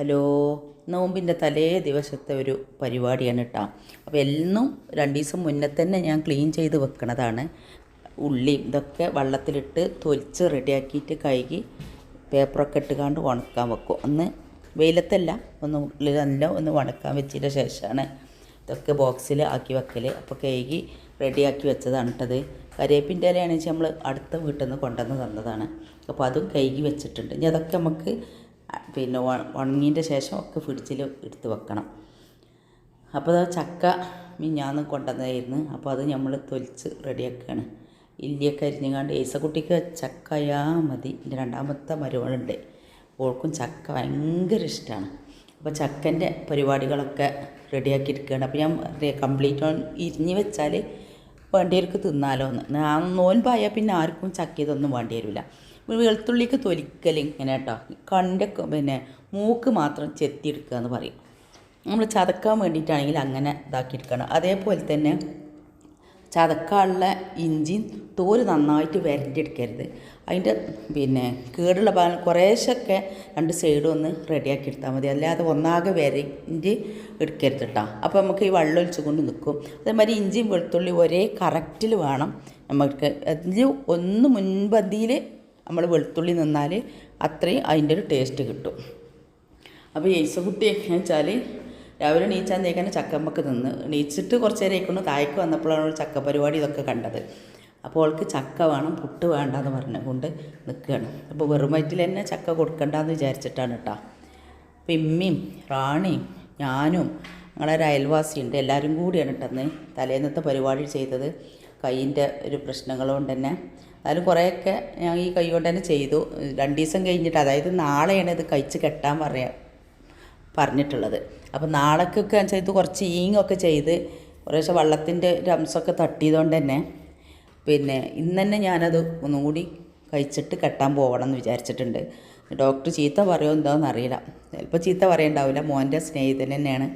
Hello നോമ്പിന്റെ തലേ ദിവസത്തെ ഒരു പരിപാടിയാണ് കേട്ടോ അപ്പോൾ എന്നും രണ്ട് ദിവസം മുന്നേ തന്നെ ഞാൻ ക്ലീൻ ചെയ്ത് വെക്കണതാണ്. ഉള്ളിയും ഇതൊക്കെ വെള്ളത്തിലിട്ട് തൊലിച്ച് റെഡിയാക്കിയിട്ട് കഴുകി പേപ്പറൊക്കെ ഇട്ടുകാണ്ട് ഉണക്കാൻ വെക്കും. ഒന്ന് വെയിലത്തല്ല ഒന്ന് ഉള്ളിൽ നല്ല ഒന്ന് ഉണക്കാൻ വെച്ചതിന്റെ ശേഷമാണ് ഇതൊക്കെ ബോക്സിൽ ആക്കി വെക്കൽ അപ്പോൾ കഴുകി റെഡിയാക്കി വെച്ചതാണ് കേട്ടത് കരേപ്പിന്റെ ഇലയാണെന്ന് വെച്ചാൽ നമ്മൾ അടുത്ത വീട്ടിൽ നിന്ന് കൊണ്ടുവന്ന് തന്നതാണ്. അപ്പോൾ അതും കഴുകി വെച്ചിട്ടുണ്ട്. ഇനി അതൊക്കെ നമുക്ക് പിന്നെ ഉണങ്ങിയതിന്റെ ശേഷം ഒക്കെ ഫ്രിഡ്ജിൽ എടുത്ത് വെക്കണം. അപ്പോൾ അത് ചക്ക മിഞ്ഞാന്ന് കൊണ്ടുവന്നതായിരുന്നു. അപ്പോൾ അത് നമ്മൾ തൊലിച്ച് റെഡിയാക്കുകയാണ് ഇല്ലിയൊക്കെ അരിഞ്ഞുകാണ്ട് ഏസക്കുട്ടിക്ക് ചക്കയാ മതി. എന്റെ രണ്ടാമത്തെ മരുമകളുണ്ട്. ഓൾക്കും ചക്ക ഭയങ്കര ഇഷ്ടമാണ് അപ്പോൾ ചക്കന്റെ പരിപാടികളൊക്കെ റെഡിയാക്കിയിരിക്കുകയാണ്. അപ്പോൾ ഞാൻ കംപ്ലീറ്റ് ഓൺ ഇരിഞ്ഞ് വെച്ചാൽ വേണ്ടിയവർക്ക് തിന്നാലോ എന്ന്. നോൻപായാൽ പിന്നെ ആർക്കും ചക്ക ഇതൊന്നും വേണ്ടി വരില്ല വെളുത്തുള്ളിക്ക് തൊലിക്കൽ ഇങ്ങനെ കേട്ടോ കണ്ട പിന്നെ മൂക്ക് മാത്രം ചെത്തിയെടുക്കുക എന്ന് പറയും. നമ്മൾ ചതക്കാൻ വേണ്ടിയിട്ടാണെങ്കിൽ അങ്ങനെ ഇതാക്കിയെടുക്കണം. അതേപോലെ തന്നെ ചതക്കാനുള്ള ഇഞ്ചിയും തോൽ നന്നായിട്ട് വരണ്ടിയെടുക്കരുത്. അതിന്റെ പിന്നെ കേടുള്ള ഭാഗം കുറേശ്ശൊക്കെ രണ്ട് സൈഡും ഒന്ന് റെഡിയാക്കി എടുത്താൽ മതി. അല്ലാതെ ഒന്നാകെ വരണ്ടി എടുക്കരുത് കേട്ടോ അപ്പോൾ നമുക്ക് ഈ വെള്ളം ഒഴിച്ച് കൊണ്ട് നിൽക്കും. അതേമാതിരി ഇഞ്ചിയും വെളുത്തുള്ളി ഒരേ കറക്റ്റിൽ വേണം. നമുക്ക് അതിൽ ഒന്ന് മുൻപന്തിയിൽ നമ്മൾ വെളുത്തുള്ളി നിന്നാൽ അത്രയും അതിന്റെ ഒരു ടേസ്റ്റ് കിട്ടും. അപ്പോൾ ഏസുകുട്ടി എങ്ങനെയാണെന്ന് വെച്ചാൽ രാവിലെ എണീച്ചാൽ തേക്കാൻ ചക്കമ്മക്ക് നിന്ന് നീച്ചിട്ട് കുറച്ച് നേരം ഇരിക്കുന്നു താഴേക്ക് വന്നപ്പോഴാണ് ചക്ക പരിപാടി ഇതൊക്കെ കണ്ടത്. അപ്പോൾ അവൾക്ക് ചക്ക വേണം പുട്ട് വേണ്ടെന്ന് പറഞ്ഞുകൊണ്ട് നിൽക്കുകയാണ്. അപ്പോൾ വെറും തന്നെ ചക്ക കൊടുക്കണ്ടെന്ന് വിചാരിച്ചിട്ടാണ് കേട്ടോ. അപ്പം ഇമ്മയും റാണിയും ഞാനും ഞങ്ങളൊരു അയൽവാസിയുണ്ട്. എല്ലാവരും കൂടിയാണ് കേട്ടെന്ന് തലേന്നത്തെ പരിപാടി ചെയ്തത്. കൈയിന്റെ ഒരു പ്രശ്നങ്ങൾ കൊണ്ട് തന്നെ. അതിൽ കുറേയൊക്കെ ഞാൻ ഈ കൈ കൊണ്ട് തന്നെ ചെയ്തു. രണ്ട് ദിവസം കഴിഞ്ഞിട്ട് അതായത് നാളെയാണ് ഇത് കഴിച്ച് കെട്ടാൻ പറയാ പറഞ്ഞിട്ടുള്ളത്. അപ്പോൾ നാളേക്കൊക്കെ ചെയ്ത് കുറച്ച് ഈങ്ങൊക്കെ ചെയ്ത് കുറേശ്ശെ വള്ളത്തിന്റെ ഒരു അംശമൊക്കെ തട്ടിയതുകൊണ്ട് തന്നെ പിന്നെ ഇന്ന് തന്നെ ഞാനത് ഒന്നും കൂടി കഴിച്ചിട്ട് കെട്ടാൻ പോകണം എന്ന് വിചാരിച്ചിട്ടുണ്ട്. ഡോക്ടർ ചീത്ത പറയുമോ എന്താണെന്ന് അറിയില്ല ചിലപ്പോൾ ചീത്ത പറയണ്ടാവില്ല. മോന്റെ സ്നേഹിതൻ തന്നെയാണ്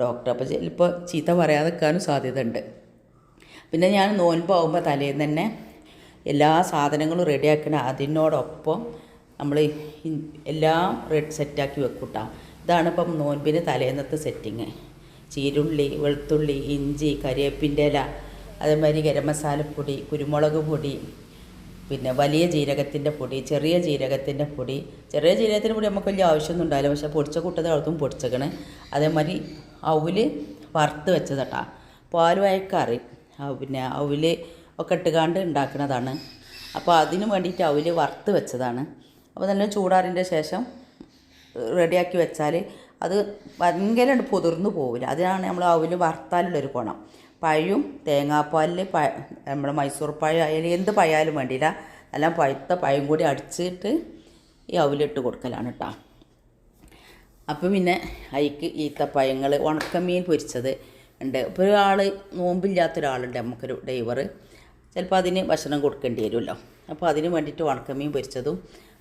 ഡോക്ടർ. അപ്പോൾ ചിലപ്പോൾ ചീത്ത പറയാതെ നിൽക്കാനും സാധ്യത ഉണ്ട് പിന്നെ ഞാൻ നോൻപാകുമ്പോൾ തലേന്ന് തന്നെ എല്ലാ സാധനങ്ങളും റെഡിയാക്കണം അതിനോടൊപ്പം നമ്മൾ എല്ലാം റെഡ് സെറ്റാക്കി വെക്കൂട്ടാ. ഇതാണ് ഇപ്പം നോൻപിന് തലേന്നത്തെ സെറ്റിങ്. ചീരുള്ളി വെളുത്തുള്ളി ഇഞ്ചി കരിവേപ്പിന്റെ ഇല അതേമാതിരി ഗരം മസാലപ്പൊടി കുരുമുളക് പൊടി പിന്നെ വലിയ ജീരകത്തിന്റെ പൊടി ചെറിയ ജീരകത്തിന്റെ പൊടി. ചെറിയ ജീരകത്തിന്റെ പൊടി നമുക്ക് വലിയ ആവശ്യമൊന്നും ഉണ്ടാവില്ല. പക്ഷേ പൊടിച്ച കൂട്ടത്തിൽ അവർക്കും പൊടിച്ചേക്കണേ. അതേമാതിരി അവൽ വറുത്ത് വെച്ചതട്ടാ. പാലുവായ കറി. പിന്നെ അവൽ ഒക്കെ ഇട്ടുകാണ്ട് ഉണ്ടാക്കുന്നതാണ്. അപ്പോൾ അതിന് വേണ്ടിയിട്ട് അവൽ വറുത്ത് വെച്ചതാണ്. അപ്പോൾ നല്ല ചൂടാറിന്റെ ശേഷം റെഡിയാക്കി വെച്ചാൽ അത് ഭയങ്കര പൊതിർന്നു പോവില്ല. അതിനാണ് നമ്മൾ അവൽ വറുത്താലുള്ളൊരു ഗുണം. പഴവും തേങ്ങാപ്പാലിൽ പ നമ്മുടെ മൈസൂർ പഴം ആയാലും എന്ത് പഴയാലും വേണ്ടിയില്ല. എല്ലാം പഴുത്ത പഴം കൂടി അടിച്ചിട്ട് ഈ അവലിട്ട് കൊടുക്കലാണ് കേട്ടോ അപ്പം പിന്നെ അതിക്ക് ഈത്തപ്പഴങ്ങൾ ഉണക്കമീൻ പൊരിച്ചത്. ഉണ്ട്. ഇപ്പോൾ ഒരാൾ നോമ്പില്ലാത്ത ഒരാളുണ്ട് നമുക്കൊരു ഡ്രൈവർ ചിലപ്പോൾ അതിന് ഭക്ഷണം കൊടുക്കേണ്ടി വരുമല്ലോ. അപ്പോൾ അതിന് വേണ്ടിയിട്ട് ഉണക്കമീൻ പൊരിച്ചതും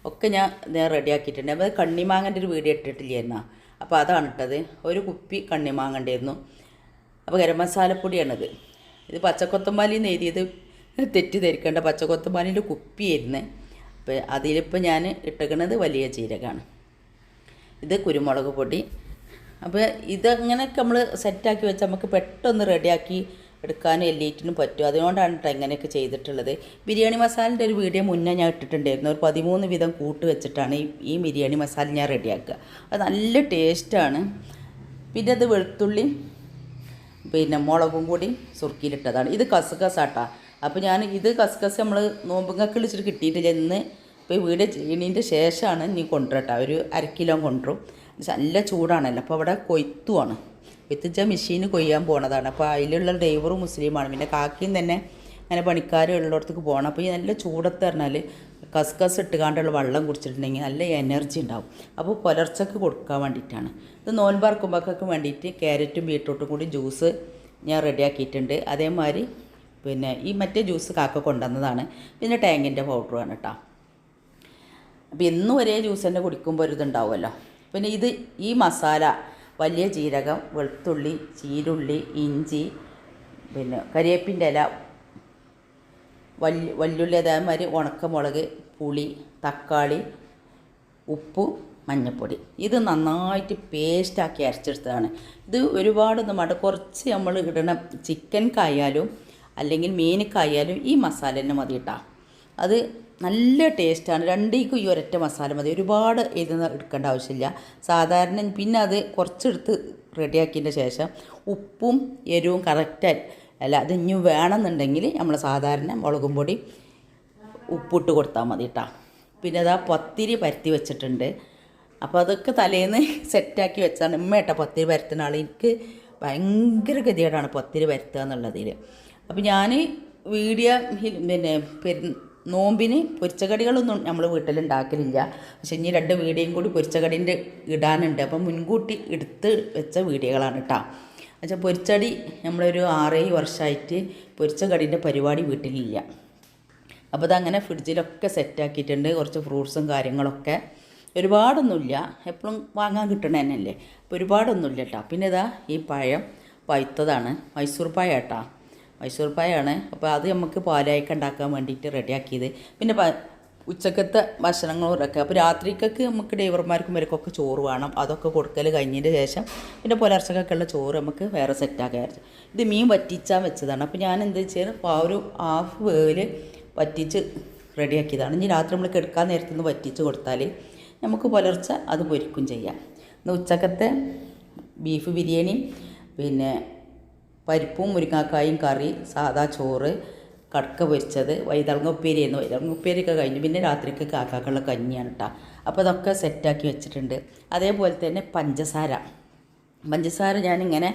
ഒക്കെ ഞാൻ ഞാൻ റെഡിയാക്കിയിട്ടുണ്ട്. അപ്പോൾ കണ്ണിമാങ്ങന്റെ ഒരു വീഡിയോ ഇട്ടിട്ടില്ലായിരുന്നോ? അപ്പോൾ അതാണ് ഇട്ടത്. ഒരു കുപ്പി കണ്ണിമാങ്ങണ്ടായിരുന്നു അപ്പോൾ ഗരം മസാലപ്പൊടിയാണിത്. ഇത് പച്ചക്കൊത്തമ്പാലിൽ നിന്ന് എഴുതിയത് തെറ്റിദ്ധരിക്കേണ്ട പച്ചക്കൊത്തമ്പാലിന്റെ കുപ്പിയായിരുന്നു. അപ്പോൾ അതിലിപ്പോൾ ഞാൻ ഇട്ടേക്കണത് വലിയ ജീരകമാണ്. ഇത് കുരുമുളക് പൊടി അപ്പോൾ ഇതങ്ങനെയൊക്കെ നമ്മൾ സെറ്റാക്കി വെച്ച് നമുക്ക് പെട്ടെന്ന് റെഡിയാക്കി എടുക്കാനും എല്ലീറ്റിനും പറ്റും. അതുകൊണ്ടാണ് കേട്ടോ ഇങ്ങനെയൊക്കെ ചെയ്തിട്ടുള്ളത്. ബിരിയാണി മസാലിന്റെ ഒരു വീഡിയോ മുന്നേ ഞാൻ ഇട്ടിട്ടുണ്ടായിരുന്നു. ഒരു പതിമൂന്ന് വിധം കൂട്ട് വെച്ചിട്ടാണ് ഈ ബിരിയാണി മസാല ഞാൻ റെഡിയാക്കുക. അത് നല്ല ടേസ്റ്റാണ്. പിന്നെ അത് വെളുത്തുള്ളിയും പിന്നെ മുളകും കൂടി സുറുക്കിയിലിട്ടതാണ്. ഇത് കസുകസാട്ടാ. അപ്പോൾ ഞാൻ ഇത് കസുകസ് നമ്മൾ നോമ്പുങ്ങക്ക് വിളിച്ചിട്ട് കിട്ടിയിട്ടില്ല. ഇന്ന് ഇപ്പോൾ വീട് ചെയ്യണതിന്റെ ശേഷമാണ് നീ കൊണ്ടുവരട്ടോ. ഒരു അര കിലോ കൊണ്ടുവരും. നല്ല ചൂടാണല്ലോ. അപ്പോൾ അവിടെ കൊയ്ത്തുമാണ് കൊയ്ത്തുച്ച മെഷീന് കൊയ്യാൻ പോണതാണ്. അപ്പോൾ അതിലുള്ള ഡ്രൈവറും മുസ്ലിമാണ്. പിന്നെ കാക്കിയും തന്നെ അങ്ങനെ പണിക്കാരും ഉള്ളിടത്തേക്ക് പോകണം അപ്പോൾ ഈ നല്ല ചൂടത്ത് പറഞ്ഞാൽ കസ്കസ് ഇട്ടുകാണ്ടുള്ള വെള്ളം കുടിച്ചിട്ടുണ്ടെങ്കിൽ നല്ല എനർജി ഉണ്ടാവും. അപ്പോൾ പുലർച്ചക്ക് കൊടുക്കാൻ വേണ്ടിയിട്ടാണ്. ഇത് നോൻപാർക്കുമ്പോഴൊക്കെ വേണ്ടിയിട്ട് ക്യാരറ്റും ബീട്രൂട്ടും കൂടി ജ്യൂസ് ഞാൻ റെഡിയാക്കിയിട്ടുണ്ട് അതേമാതിരി പിന്നെ ഈ മറ്റേ ജ്യൂസ് കാക്ക കൊണ്ടുവന്നതാണ്. പിന്നെ ടാങ്കിന്റെ പൗഡറുമാണ് കേട്ടോ അപ്പോൾ എന്നും ഒരേ ജ്യൂസ് തന്നെ കുടിക്കുമ്പോൾ ഒരു ഇതുണ്ടാവുമല്ലോ. പിന്നെ ഇത് ഈ മസാല വലിയ ജീരകം വെളുത്തുള്ളി ചീരുള്ളി ഇഞ്ചി പിന്നെ കരിയേപ്പിന്റെ ഇല വല്യ വല്യുള്ളി അതേമാതിരി ഉണക്കമുളക് പുളി തക്കാളി ഉപ്പ് മഞ്ഞൾപ്പൊടി ഇത് നന്നായിട്ട് പേസ്റ്റാക്കി അരച്ചെടുത്തതാണ്. ഇത് ഒരുപാടൊന്നും വേണ്ട കുറച്ച് നമ്മൾ ഇടണം. ചിക്കൻ കായാലും അല്ലെങ്കിൽ മീനിക്കായാലും ഈ മസാല തന്നെ മതി കേട്ടോ അത് നല്ല ടേസ്റ്റാണ്. രണ്ടേക്കും ഈ ഒരൊറ്റ മസാല മതി. ഒരുപാട് ഇതിന്ന് എടുക്കേണ്ട ആവശ്യമില്ല. സാധാരണ പിന്നെ അത് കുറച്ചെടുത്ത് റെഡിയാക്കിയതിന്റെ ശേഷം ഉപ്പും എരിവും കറക്റ്റായി അല്ല അത് ഇനി വേണമെന്നുണ്ടെങ്കിൽ നമ്മൾ സാധാരണ മുളകും പൊടി ഉപ്പിട്ട് കൊടുത്താൽ മതി കേട്ടോ പിന്നെ അതാ പത്തിരി പരത്തി വെച്ചിട്ടുണ്ട്. അപ്പോൾ അതൊക്കെ തലേന്ന് സെറ്റാക്കി വെച്ചാണ് ഉമ്മ പത്തിരി പരത്തുന്ന ആൾ എനിക്ക് ഭയങ്കര ഗതികേടാണ് പത്തിരി പരത്തുക എന്നുള്ളതിൽ അപ്പോൾ ഞാൻ വീഡിയോ പിന്നെ പെരു നോമ്പിന് പൊരിച്ചകടികളൊന്നും നമ്മൾ വീട്ടിലുണ്ടാക്കലില്ല. പക്ഷേ ഇനി രണ്ട് വീഡിയോയും കൂടി പൊരിച്ചകടീന്റെ ഇടാനുണ്ട്. അപ്പം മുൻകൂട്ടി എടുത്ത് വെച്ച വീഡിയോകളാണ് കേട്ടോ എന്നുവെച്ചാൽ പൊരിച്ചടി നമ്മളൊരു ആറേഴ് വർഷമായിട്ട് പൊരിച്ചകടീന്റെ പരിപാടി വീട്ടിലില്ല. അപ്പോൾ അതങ്ങനെ ഫ്രിഡ്ജിലൊക്കെ സെറ്റാക്കിയിട്ടുണ്ട്. കുറച്ച് ഫ്രൂട്ട്സും കാര്യങ്ങളൊക്കെ. ഒരുപാടൊന്നുമില്ല. എപ്പോഴും വാങ്ങാൻ കിട്ടണ തന്നെയല്ലേ. അപ്പോൾ ഒരുപാടൊന്നുമില്ല കേട്ടോ പിന്നെ ഇതാ ഈ പഴം പഴുത്തതാണ്. മൈസൂർ പഴം കേട്ടോ മൈസൂർ പായാണ്. അപ്പോൾ അത് നമുക്ക് പാലായൊക്കെ ഉണ്ടാക്കാൻ വേണ്ടിയിട്ട് റെഡിയാക്കിയത്. പിന്നെ ഉച്ചക്കത്തെ ഭക്ഷണങ്ങളൊക്കെ. അപ്പോൾ രാത്രിക്കൊക്കെ നമുക്ക് ഡ്രൈവർമാർക്കും ഇവർക്കൊക്കെ ചോറ് വേണം. അതൊക്കെ കൊടുക്കൽ കഴിഞ്ഞതിന് ശേഷം പിന്നെ പുലർച്ചക്കൊക്കെയുള്ള ചോറ് നമുക്ക് വേറെ സെറ്റാക്കാൻ വിചാരിച്ചു ഇത് മീൻ വറ്റിച്ചാൽ വെച്ചതാണ്. അപ്പോൾ ഞാൻ എന്താ വെച്ചാൽ ആ ഒരു ഹാഫ് വേവിൽ വറ്റിച്ച് റെഡിയാക്കിയതാണ്. ഇനി രാത്രി നമ്മൾ കിടക്കാൻ നേരത്ത് നിന്ന് വറ്റിച്ച് കൊടുത്താൽ നമുക്ക് പുലർച്ചെ അത് പൊരിക്കും ചെയ്യാം. ഇന്ന് ഉച്ചക്കത്തെ ബീഫ് ബിരിയാണി പിന്നെ പരിപ്പും മുരിങ്ങാക്കായും കറി സാദാ ചോറ് കടക്ക പൊരിച്ചത് വൈതളങ്ങ ഉപ്പേരിയായിരുന്നു വൈതളങ്ങ ഉപ്പേരിയൊക്കെ കഴിഞ്ഞു. പിന്നെ രാത്രിക്ക് കാക്കാക്കുള്ള കഞ്ഞിയാണ് കേട്ടോ അപ്പോൾ അതൊക്കെ സെറ്റാക്കി വെച്ചിട്ടുണ്ട്. അതേപോലെ തന്നെ പഞ്ചസാര. പഞ്ചസാര ഞാനിങ്ങനെ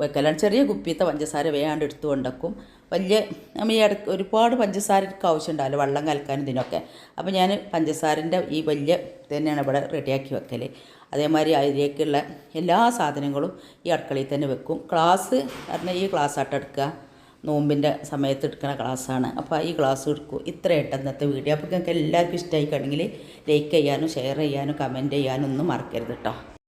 വെക്കലാണ്. ചെറിയ കുപ്പിയത്തെ പഞ്ചസാര വേണ്ട എടുത്തു കൊണ്ടക്കും. വലിയ നമ്മൾ ഈ ഇടയ്ക്ക് ഒരുപാട് പഞ്ചസാരക്ക് ആവശ്യമുണ്ടാവില്ല. വെള്ളം കലക്കാനും ഇതിനൊക്കെ. അപ്പോൾ ഞാൻ പഞ്ചസാരന്റെ ഈ വലിയ തന്നെയാണ് ഇവിടെ റെഡിയാക്കി വെക്കൽ അതേമാതിരി അതിലേക്കുള്ള എല്ലാ സാധനങ്ങളും ഈ അടുക്കളയിൽ തന്നെ വെക്കും. ക്ലാസ് പറഞ്ഞാൽ ഈ ക്ലാസ് ആയിട്ട് എടുക്കുക. നോമ്പിന്റെ സമയത്ത് എടുക്കുന്ന ക്ലാസ്സാണ്. അപ്പോൾ ഈ ക്ലാസ് എടുക്കും. ഇത്രയായിട്ട് ഇന്നത്തെ വീഡിയോ. അപ്പോൾ നിങ്ങൾക്ക് എല്ലാവർക്കും ഇഷ്ടമായി കഴിഞ്ഞെങ്കിൽ ലൈക്ക് ചെയ്യാനും ഷെയർ ചെയ്യാനും കമന്റ് ചെയ്യാനും ഒന്നും മറക്കരുത് കേട്ടോ.